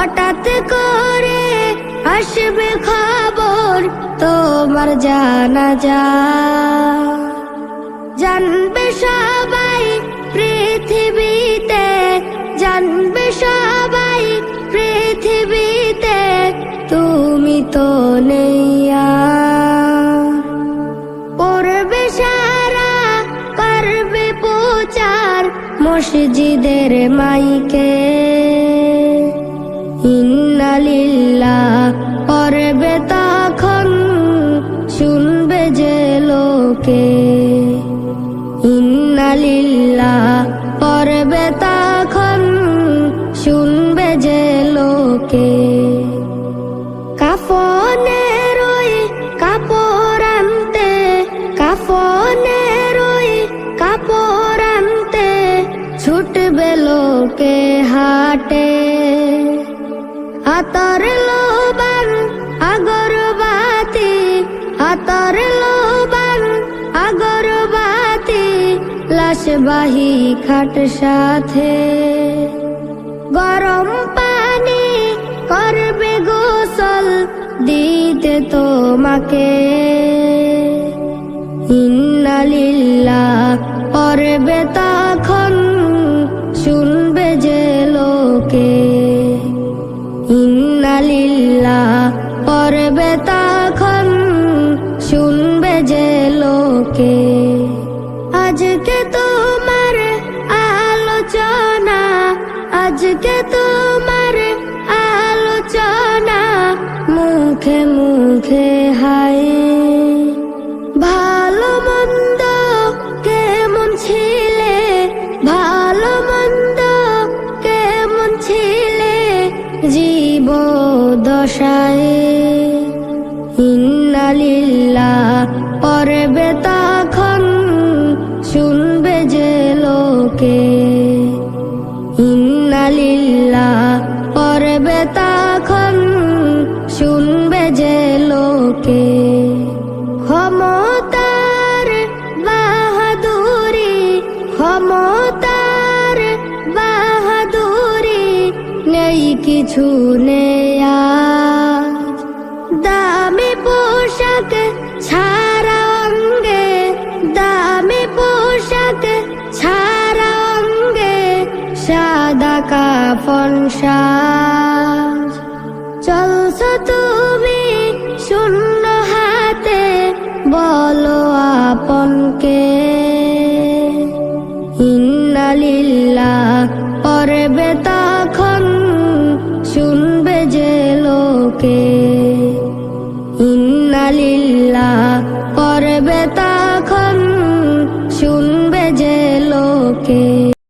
হঠাৎ করে আসবে খবর তোমার জানা যা জানবে সবাই পৃথিবীতে, জানবে সবাই পৃথিবীতে, তুমি তো নেই। পড়বে সারা করবে প্রচার মসজিদের মাইকে যে লোকে। ইন্নালিল্লাহ পড়বে তখন শুনবে যে লোকে। কাফনের ওই কাপড় আনতে, কাফনের ওই কাপড় আনতে ছুটবে লোকে হাটে। আতর লোবান আগরবাতি, আতর লাশবাহী খাট সাথে। গরম পানি করবে গোসল দিতে তোমাকে। ইন্নালিল্লাহ করবে তখন শুনবে যে লোকে। ইন্নালিল্লাহ করবে তখন শুনবে যে লোকে। আলোচনা, আজকে তোমার আলোচনা। মুখে মুখে হাই ভালো মন্দ কেমন ছিলে? ভালো মন্দ কেমন ছিলে? জীব দশায় কিছু নেয়া দামি পোশাক ছাড়া অঙ্গে, দামি পোশাক ছাড়া অঙ্গে, সাদা কাফন চলছ তুমি শূন্য হাতে, বলো আপনকে। ইন্নালিল্লাহ শুনবে